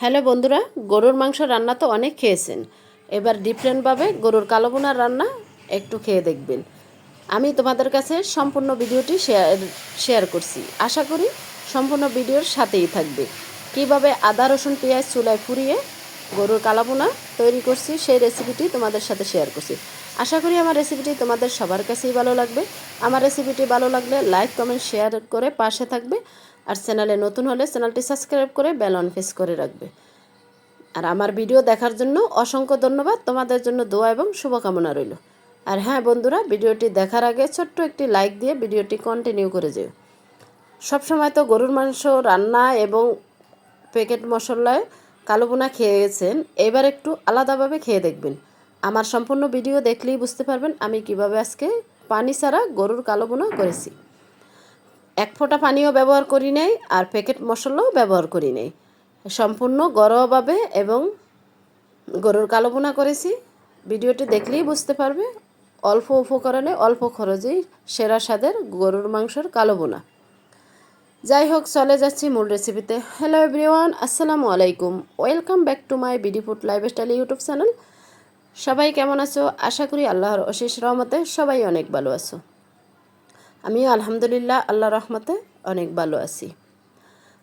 Hello বন্ধুরা, গরুর মাংস রান্না তো অনেক খেয়েছেন। এবার ডিফারেন্টভাবে গরুর কালো বোনার রান্না একটু খেয়ে দেখবেন। আমি তোমাদের কাছে সম্পূর্ণ ভিডিওটি শেয়ার শেয়ার করছি। আশা করি সম্পূর্ণ ভিডিওর সাথেই থাকবে। কীভাবে আদা, রসুন, পেঁয়াজ চুলায় ফুরিয়ে গরুর কালাবোনা তৈরি করছি, সেই রেসিপিটি তোমাদের সাথে শেয়ার করছি। আশা করি আমার রেসিপিটি তোমাদের সবার কাছেই ভালো লাগবে। আমার রেসিপিটি ভালো লাগলে লাইক কমেন্ট শেয়ার করে পাশে থাকবে। আর চ্যানেলে নতুন হলে চ্যানেলটি সাবস্ক্রাইব করে বেল অন প্রেস করে রাখবে। আর আমার ভিডিও দেখার জন্য অসংখ্য ধন্যবাদ। তোমাদের জন্য দোয়া এবং শুভকামনা রইল। আর হ্যাঁ বন্ধুরা, ভিডিওটি দেখার আগে ছোট্ট একটি লাইক দিয়ে ভিডিওটি কন্টিনিউ করে যেও। সবসময় তো গরুর মাংস, রান্না এবং প্যাকেট মশলায় কালো বোনা খেয়েছেন, এবার একটু আলাদাভাবে খেয়ে দেখবেন। আমার সম্পূর্ণ ভিডিও দেখলেই বুঝতে পারবেন আমি কীভাবে আজকে পানি ছাড়া গরুর কালো বোনা করেছি। এক ফোঁটা পানিও ব্যবহার করি নাই আর প্যাকেট মশলাও ব্যবহার করি নাই। সম্পূর্ণ ঘরোয়াভাবে এবং গরুর কালো বোনা করেছি। ভিডিওটি দেখলেই বুঝতে পারবে, অল্প উপকরণে অল্প খরচেই সেরা স্বাদের গরুর মাংসের কালো বোনা। যাই হোক, চলে যাচ্ছি মূল রেসিপিতে হ্যালো এভরিওয়ান আসসালামু আলাইকুম। Welcome back to my BD food lifestyle YouTube channel সবাই কেমন আছো? আশা করি আল্লাহর অশেষ রহমতে সবাই অনেক ভালো আছো। আমিও আলহামদুলিল্লাহ আল্লাহ রহমতে অনেক ভালো আছি।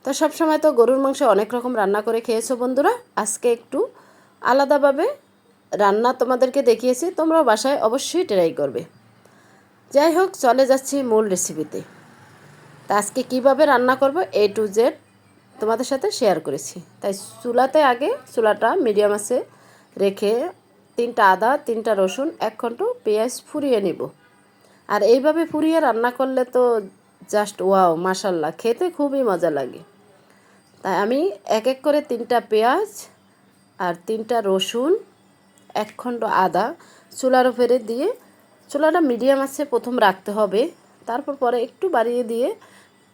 তো সবসময় তো গরুর মাংস অনেক রকম রান্না করে খেয়েছো বন্ধুরা। আজকে একটু আলাদাভাবে রান্না তোমাদেরকে দেখিয়েছি, তোমরাও বাসায় অবশ্যই ট্রাই করবে। যাই হোক, চলে যাচ্ছি মূল রেসিপিতে তা আজকে কীভাবে রান্না করব এ টু জেড তোমাদের সাথে শেয়ার করেছি। তাই চুলাতে আগে চুলাটা মিডিয়াম আছে রেখে তিনটা আদা, তিনটা রসুন, এক ঘন্ট পেঁয়াজ ফুরিয়ে নিব। আর এইভাবে ফুরিয়ে রান্না করলে তো জাস্ট ওয়াও মাসাল্লাহ খেতে খুবই মজা লাগে। তাই আমি এক এক করে তিনটা পেঁয়াজ আর তিনটা রসুন, এক খণ্ড আদা চুলার উপরে দিয়ে, চুলাটা মিডিয়াম আছে, প্রথম রাখতে হবে। তারপর পরে একটু বাড়িয়ে দিয়ে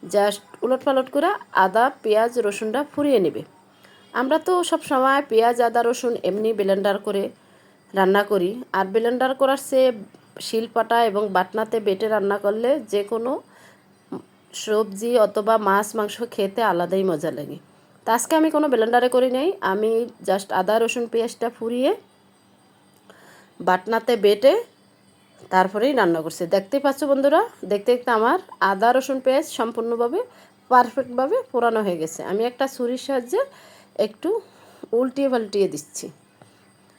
জাস্ট উলট পালট করে আদা, পেঁয়াজ, রসুনটা ফুরিয়ে নেবে। আমরা তো সব সময় পেঁয়াজ, আদা, রসুন এমনি ব্লেন্ডার করে রান্না করি। আর ব্লেন্ডার করার সে শিলপাটা এবং বাটনাতে বেটে রান্না করলে যে কোনো সবজি অথবা মাছ, মাংস খেতে আলাদাই মজা লাগে। তা আজকে আমি কোনো ব্লেন্ডারে করি নাই। আমি জাস্ট আদা, রসুন, পেঁয়াজটা ফুরিয়ে বাটনাতে বেটে তারপরেই রান্না করছি। দেখতেই পাচ্ছ বন্ধুরা, দেখতে দেখতে আমার আদা, রসুন, পেঁয়াজ সম্পূর্ণভাবে পারফেক্টভাবে পোড়ানো হয়ে গেছে। আমি একটা ছুরির সাহায্যে একটু উল্টিয়ে পাল্টিয়ে দিচ্ছি।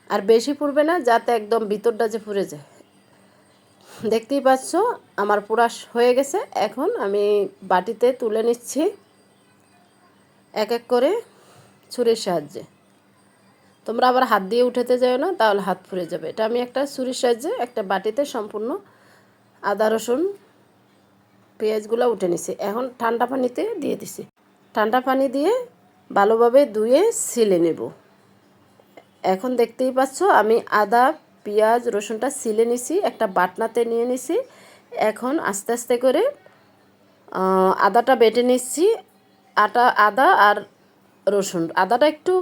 আর বেশি পুড়বে না, যাতে একদম ভিতরটা যে পুড়ে যায়। দেখতেই পাচ্ছ, আমার পুরা হয়ে গেছে। এখন আমি বাটিতে তুলে নিচ্ছি এক এক করে ছুরির সাহায্যে। তোমরা আবার হাত দিয়ে উঠাতে যাও না, তাহলে হাত ফুরে যাবে। এটা আমি একটা ছুরির সাহায্যে একটা বাটিতে সম্পূর্ণ আদা, রসুন, পেঁয়াজগুলো উঠে নিছি। এখন ঠান্ডা পানিতে দিয়ে দিছি। ঠান্ডা পানি দিয়ে ভালোভাবে ধুয়ে ছিলে নেব। এখন দেখতেই পাচ্ছ, আমি আদা পেঁয়াজ, রসুনটা সিলে নিছি, একটা বাটনাতে নিয়ে নিছি। এখন আস্তে আস্তে করে আদাটা বেটে নিচ্ছি, আটা, আদা আর রসুন। আদাটা একটু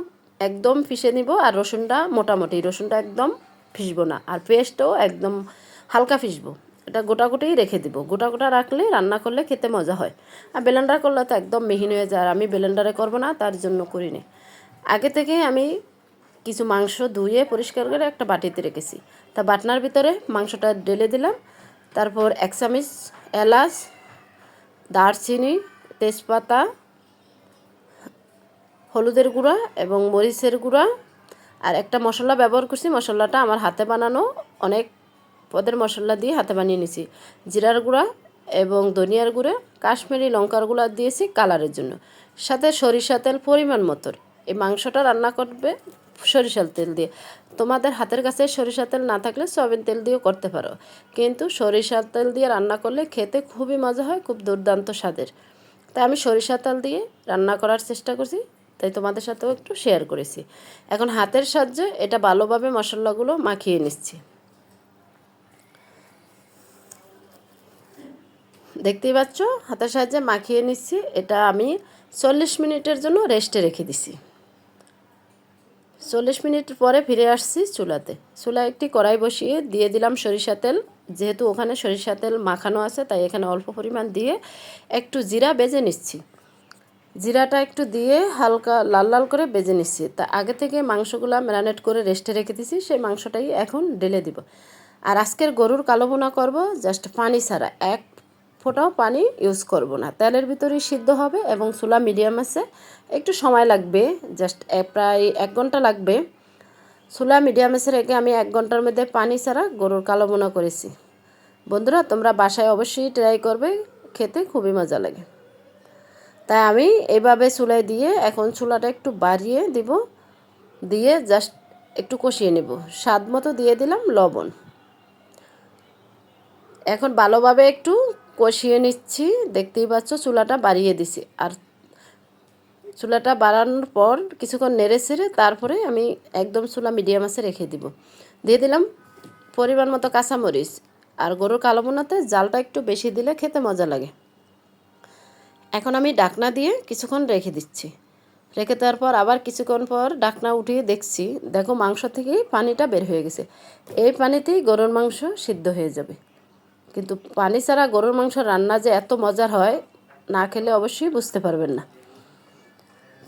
একদম পিষে নিব আর রসুনটা মোটামুটি, রসুনটা একদম ফিসবো না। আর পেস্টও একদম হালকা ফিসবো এটা গোটা গোটাই রেখে দিব। গোটা গোটা রাখলে, রান্না করলে খেতে মজা হয়। আর বেলেন্ডার করলে তো একদম মিহিন হয়ে যায়, আর আমি বেলেন্ডারে করব না, তার জন্য করিনি। আগে থেকে আমি কিছু মাংস ধুয়ে পরিষ্কার করে একটা বাটিতে রেখেছি। তা বাটনার ভিতরে মাংসটা ঢেলে দিলাম। তারপর এক চামচ এলাচ, দারচিনি, তেজপাতা, হলুদের গুঁড়া এবং মরিচের গুঁড়া। আর একটা মশলা ব্যবহার করছি, মশলাটা আমার হাতে বানানো, অনেক পদের মশলা দিয়ে হাতে বানিয়ে নিছি জিরার গুঁড়া এবং ধনিয়ার গুঁড়া, কাশ্মীরি লঙ্কার গুঁড়া দিয়েছি কালারের জন্য। সাথে সরিষা তেল পরিমাণ মতোর এই মাংসটা রান্না করবে সরিষার তেল দিয়ে। তোমাদের হাতের কাছে সরিষা তেল না থাকলে সয়াবিন তেল দিয়েও করতে পারো। কিন্তু সরিষার তেল দিয়ে রান্না করলে খেতে খুবই মজা হয়, খুব দুর্দান্ত স্বাদের। তাই আমি সরিষা তেল দিয়ে রান্না করার চেষ্টা করছি, তাই তোমাদের সাথেও একটু শেয়ার করেছি। এখন হাতের সাহায্যে এটা ভালোভাবে মশলাগুলো মাখিয়ে নিচ্ছি। দেখতেই পাচ্ছ, হাতের সাহায্যে মাখিয়ে নিচ্ছি, এটা আমি চল্লিশ মিনিটের জন্য রেস্টে রেখে দিছি। চল্লিশ মিনিট পরে ফিরে আসছি চুলাতে। চুলা একটি কড়াই বসিয়ে দিয়ে দিলাম সরিষা তেল। যেহেতু ওখানে সরিষা তেল মাখানো আছে, তাই এখানে অল্প পরিমাণ দিয়ে একটু জিরা বেজে নিচ্ছি। জিরাটা একটু দিয়ে হালকা লাল লাল করে বেজে নিচ্ছি। তা আগে থেকে মাংসগুলো ম্যারিনেট করে রেস্টে রেখে দিছি, সেই মাংসটাই এখন ঢেলে দিব। আর আজকের গরুর কালো বোনা করব জাস্ট পানি ছাড়া, এক ফোঁটাও পানি ইউজ করব না। তেলের ভিতরেই সিদ্ধ হবে এবং চুলা মিডিয়াম আছে। একটু সময় লাগবে জাস্ট প্রায় এক ঘণ্টা লাগবে। চুলা মিডিয়াম আছে রেখে আমি এক ঘণ্টার মধ্যে পানি ছাড়া গরুর কালো বোনা করেছি। বন্ধুরা, তোমরা বাসায় অবশ্যই ট্রাই করবে, খেতে খুবই মজা লাগে। তাই আমি এইভাবে চুলায় দিয়ে এখন চুলাটা একটু বাড়িয়ে দিব, দিয়ে জাস্ট একটু কষিয়ে নেব। স্বাদ মতো দিয়ে দিলাম লবণ। এখন ভালোভাবে একটু কষিয়ে নিচ্ছি। দেখতেই পাচ্ছ চুলাটা বাড়িয়ে দিছি। আর চুলাটা বাড়ানোর পর কিছুক্ষণ নেড়ে ছেড়ে তারপরে আমি একদম চুলা মিডিয়াম আছে রেখে দিব। দিয়ে দিলাম পরিমাণ মতো কাঁচামরিচ। আর গরুর কালো বোনাতে জালটা একটু বেশি দিলে খেতে মজা লাগে। এখন আমি ডাকনা দিয়ে কিছুক্ষণ রেখে দিচ্ছি। রেখে দেওয়ার পর আবার কিছুক্ষণ পর ডাকনা উঠিয়ে দেখছি, দেখো মাংস থেকেই পানিটা বের হয়ে গেছে। এই পানিতেই গরুর মাংস সিদ্ধ হয়ে যাবে। কিন্তু পানি ছাড়া গরুর মাংস রান্না যে এত মজার হয়, না খেলে অবশ্যই বুঝতে পারবেন না।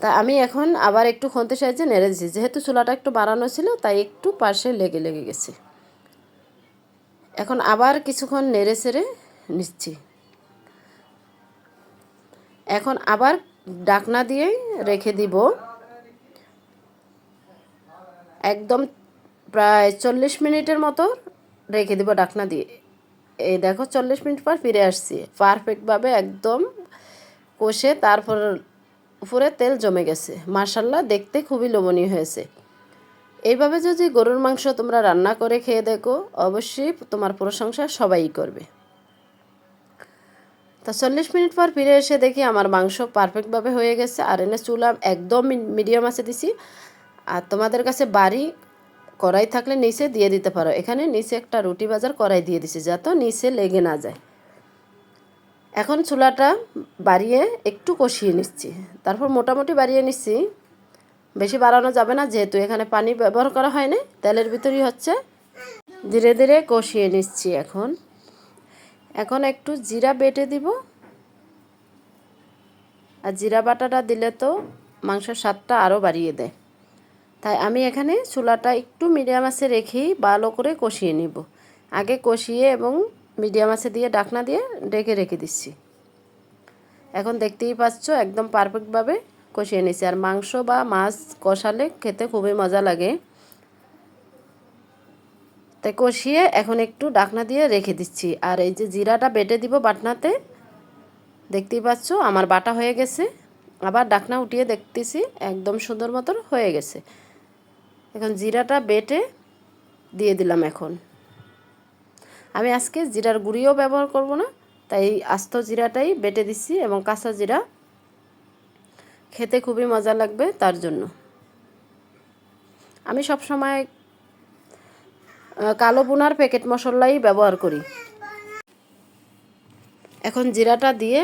তা আমি এখন আবার একটু খন্তে সাহায্যে নেড়ে যেহেতু চুলাটা একটু বাড়ানো ছিল, তাই একটু পাশে লেগে লেগে গেছে। এখন আবার কিছুক্ষণ নেড়ে সেড়ে নিচ্ছি। এখন আবার ডাকনা দিয়ে রেখে দিব। একদম প্রায় চল্লিশ মিনিটের মতো রেখে দিব ডাকনা দিয়ে। এই দেখো চল্লিশ মিনিট পর ফিরে আসছি। পারফেক্টভাবে একদম কষে তারপর উপরে তেল জমে গেছে। মার্শাল্লাহ দেখতে খুবই লোভনীয় হয়েছে। এইভাবে যদি গরুর মাংস তোমরা রান্না করে খেয়ে দেখো, অবশ্যই তোমার প্রশংসা সবাই করবে। তা চল্লিশ মিনিট পর ফিরে এসে দেখি আমার মাংস পারফেক্টভাবে হয়ে গেছে। আর এনে চুলা একদম মিডিয়াম আছে দিছি। আর তোমাদের কাছে বাড়ি কড়াই থাকলে নিচে দিয়ে দিতে পারো। এখানে নিচে একটা রুটি বাজার কড়াই দিয়ে দিছি যাতে নিচে লেগে না যায়। এখন চুলাটা বাড়িয়ে একটু কষিয়ে নিচ্ছি। তারপর মোটামুটি বাড়িয়ে নিচ্ছি। বেশি বাড়ানো যাবে না, যেহেতু এখানে পানি ব্যবহার করা হয়নি, তেলের ভিতরেই হচ্ছে। ধীরে ধীরে কষিয়ে নিচ্ছি এখন। এখন একটু জিরা বেটে দিব। আর জিরা বাটাটা দিলে তো মাংসের স্বাদটা আরও বাড়িয়ে দেয়। তাই আমি এখানে চুলাটা একটু মিডিয়াম আছে রেখেই ভালো করে কষিয়ে নিব। আগে কষিয়ে এবং মিডিয়াম আছে দিয়ে ডাকনা দিয়ে ডেকে রেখে দিচ্ছি। এখন দেখতেই পাচ্ছ একদম পারফেক্টভাবে কষিয়ে নিছি আর মাংস বা মাছ কষালে খেতে খুবই মজা লাগে। তাই কষিয়ে এখন একটু ডাকনা দিয়ে রেখে দিচ্ছি। আর এই যে জিরাটা বেটে দিব বাটনাতে, দেখতেই পাচ্ছ আমার বাটা হয়ে গেছে। আবার ডাকনা উঠিয়ে দেখতেছি একদম সুন্দর মতন হয়ে গেছে। এখন জিরাটা বেটে দিয়ে দিলাম এখন। আমি আজকে জিরার গুঁড়িও ব্যবহার করব না, তাই আস্ত জিরাটাই বেটে দিচ্ছি এবং কাঁচা জিরা খেতে খুবই মজা লাগবে তার জন্য। আমি সব সময় কালো বোনার প্যাকেট মশলাই ব্যবহার করি। এখন জিরাটা দিয়ে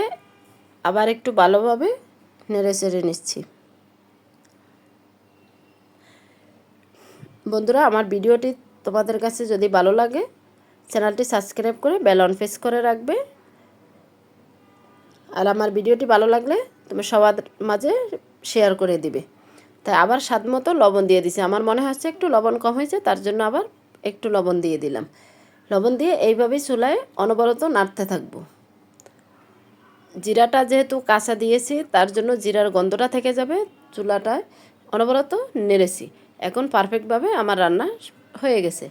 আবার একটু ভালোভাবে নেড়ে চেড়ে নিচ্ছি। বন্ধুরা, আমার ভিডিওটি তোমাদের কাছে যদি ভালো লাগে, চ্যানেলটি সাবস্ক্রাইব করে বেল অন প্রেস করে রাখবে। আর আমার ভিডিওটি ভালো লাগলে তুমি সবার মাঝে শেয়ার করে দিবে। তাই আবার স্বাদ মতো লবণ দিয়ে দিছি। আমার মনে হচ্ছে একটু লবণ কম হয়েছে, তার জন্য আবার একটু লবণ দিয়ে দিলাম। লবণ দিয়ে এইভাবেই চুলায় অনবরত নাড়তে থাকব। জিরাটা যেহেতু কাঁচা দিয়েছি, তার জন্য জিরার গন্ধটা থেকে যাবে। চুলাটায় অনবরত নেড়েছি। এখন পারফেক্টভাবে আমার রান্না হয়ে গেছে।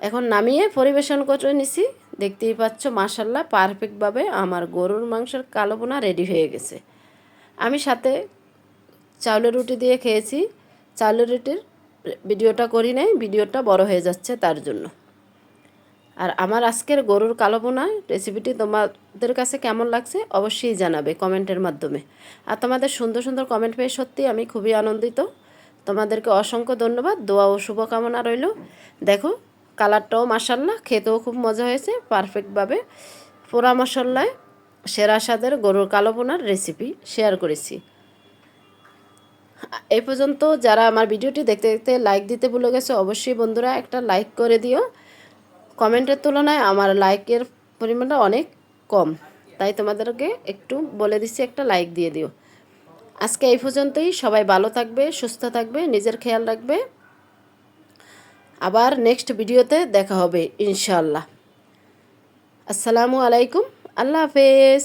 এখন নামিয়ে পরিবেশন করে নিছি। দেখতেই পাচ্ছ মাসাল্লাহ পারফেক্টভাবে আমার গরুর মাংসের কালো বোনা রেডি হয়ে গেছে। আমি সাথে চাউলের রুটি দিয়ে খেয়েছি। চাউলের রুটির ভিডিওটা করি নাই, ভিডিওটা বড় হয়ে যাচ্ছে তার জন্য। আর আমার আজকের গরুর কালো বোনা রেসিপিটি তোমাদের কাছে কেমন লাগছে অবশ্যই জানাবে কমেন্টের মাধ্যমে। আর তোমাদের সুন্দর সুন্দর কমেন্ট পেয়ে সত্যি আমি খুবই আনন্দিত। তোমাদেরকে অসংখ্য ধন্যবাদ। দোয়া ও শুভকামনা রইল। দেখো, কালারটাও মাসাল্লাহ খেতেও খুব মজা হয়েছে পারফেক্টভাবে পোড়া মশলায় সেরা স্বাদের গরুর কালো বোনার রেসিপি শেয়ার করেছি। এই পর্যন্ত যারা আমার ভিডিওটি দেখতে দেখতে লাইক দিতে ভুলে গেছে, অবশ্যই বন্ধুরা একটা লাইক করে দিও। কমেন্টের তুলনায় আমার লাইকের পরিমাণটা অনেক কম। তাই তোমাদেরকে একটু বলে দিচ্ছি, একটা লাইক দিয়ে দিও। আজকে এই পর্যন্তই। সবাই ভালো থাকবে, সুস্থ থাকবে, নিজের খেয়াল রাখবে। আবার নেক্সট ভিডিওতে দেখা হবে ইনশাল্লাহ আসসালামু আলাইকুম, আল্লাহ হাফেজ।